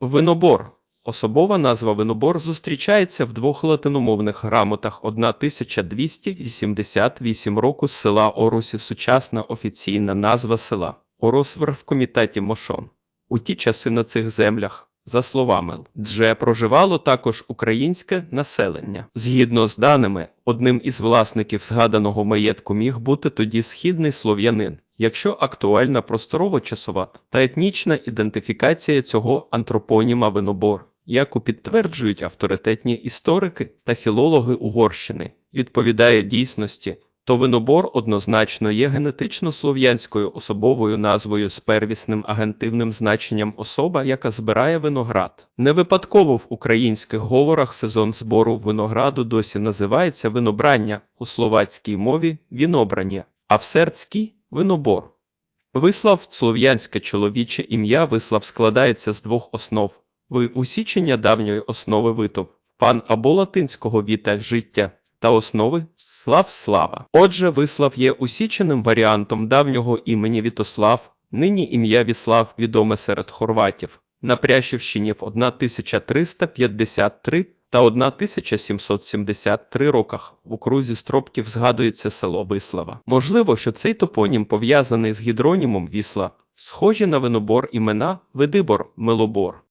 Винобор. Особова назва винобор зустрічається в двох латиномовних грамотах 1288 року села Орусі сучасна офіційна назва села Оросвер в комітеті Мошон. У ті часи на цих землях, за словами Дже, проживало також українське населення. Згідно з даними, одним із власників згаданого маєтку міг бути тоді східний слов'янин. Якщо актуальна просторово-часова та етнічна ідентифікація цього антропоніма винобор, яку підтверджують авторитетні історики та філологи Угорщини, відповідає дійсності, то винобор однозначно є генетично слов'янською особовою назвою з первісним агентивним значенням особа, яка збирає виноград. Не випадково в українських говорах сезон збору винограду досі називається винобрання, у словацькій мові вінобрання, а в сербській винобор. Вислав слов'янське чоловіче ім'я вислав складається з двох основ. Ви усічення давньої основи витоп, пан або латинського віта життя та основи слав слава. Отже, вислав є усіченим варіантом давнього імені Вітослав, нині ім'я Віслав відоме серед хорватів. На Прящівщині в 1353 та 1773 роках в окрузі Стропків згадується село Вислава. Можливо, що цей топонім пов'язаний з гідронімом Вісла, схожі на винобор імена Видибор, Милобор.